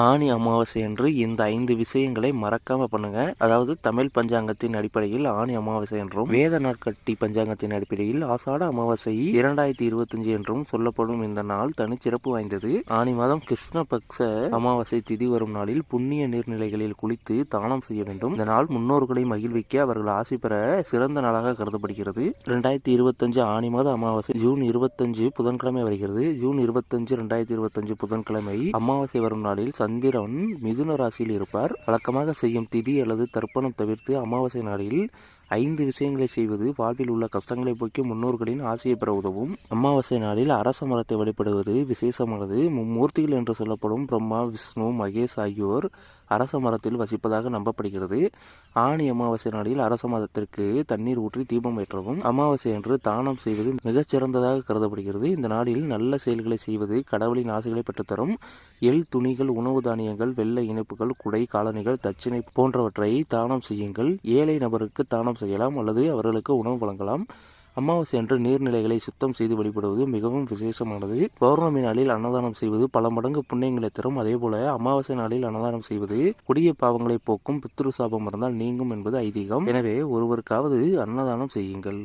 ஆணி அமாவாசை அன்று இந்த ஐந்து விஷயங்களை மறக்காம பண்ணுங்க. அதாவது தமிழ் பஞ்சாங்கத்தின் அடிப்படையில் ஆணி அமாவாசை என்றும் வேத நாட்கட்டி பஞ்சாங்கத்தின் அடிப்படையில் ஆசாட அமாவாசை இரண்டாயிரத்தி இருபத்தஞ்சு என்றும் சொல்லப்படும் இந்த நாள் தனிச்சிறப்பு வாய்ந்தது. ஆணி மாதம் கிருஷ்ணபக்ஷ அமாவாசை திதி வரும் நாளில் புண்ணிய நீர்நிலைகளில் குளித்து தானம் செய்ய வேண்டும். இந்த நாள் முன்னோர்களை மகிழ்விக்க அவர்கள் ஆசை பெற சிறந்த நாளாக கருதப்படுகிறது. இரண்டாயிரத்தி இருபத்தஞ்சு ஆணி மாத அமாவாசை ஜூன் இருபத்தஞ்சு புதன்கிழமை வருகிறது. ஜூன் இருபத்தஞ்சு இரண்டாயிரத்தி இருபத்தஞ்சு புதன்கிழமை அமாவாசை வரும் நாளில் சந்திரன் மிதுன ராசியில் இருப்பார். வழக்கமாக செய்யும் திதி அல்லது தர்ப்பணம் தவிர்த்து அமாவாசை நாளில் ஐந்து விஷயங்களை செய்வது வாழ்வில் உள்ள கஷ்டங்களை போக்கி முன்னோர்களின் ஆசையை பெற உதவும். அமாவாசை நாளில் அரச மரத்தை வழிபடுவது விசேஷமானது. மும்மூர்த்திகள் என்று சொல்லப்படும் பிரம்மா விஷ்ணு மகேஷ் ஆகியோர் அரச மரத்தில் வசிப்பதாக நம்பப்படுகிறது. ஆணி அமாவாசை நாளில் அரச மரத்திற்கு தண்ணீர் ஊற்றி தீபம் ஏற்றவும். அமாவாசை என்று தானம் செய்வது மிகச்சிறந்ததாக கருதப்படுகிறது. இந்த நாளில் நல்ல செயல்களை செய்வது கடவுளின் ஆசைகளை பெற்றுத்தரும். எல் துணிகள் உணவு தானியங்கள் வெள்ளை இனிப்புகள் குடை காலணிகள் தட்சிணை போன்றவற்றை தானம் செய்யுங்கள். ஏழை நபருக்கு தானம் செய்யலாம் அல்லது அவர்களுக்கு உணவு வழங்கலாம். அமாவாசை அன்று நீர்நிலைகளை சுத்தம் செய்து வழிபடுவது மிகவும் விசேஷமானது. பௌர்ணமி நாளில் அன்னதானம் செய்வது பல மடங்கு புண்ணியங்களை தரும். அதேபோல அமாவாசை நாளில் அன்னதானம் செய்வது கொடிய பாவங்களை போக்கும். பித்ரு சாபம் இருந்தால் நீங்கும் என்பது ஐதீகம். எனவே ஒருவருக்காவது அன்னதானம் செய்யுங்கள்.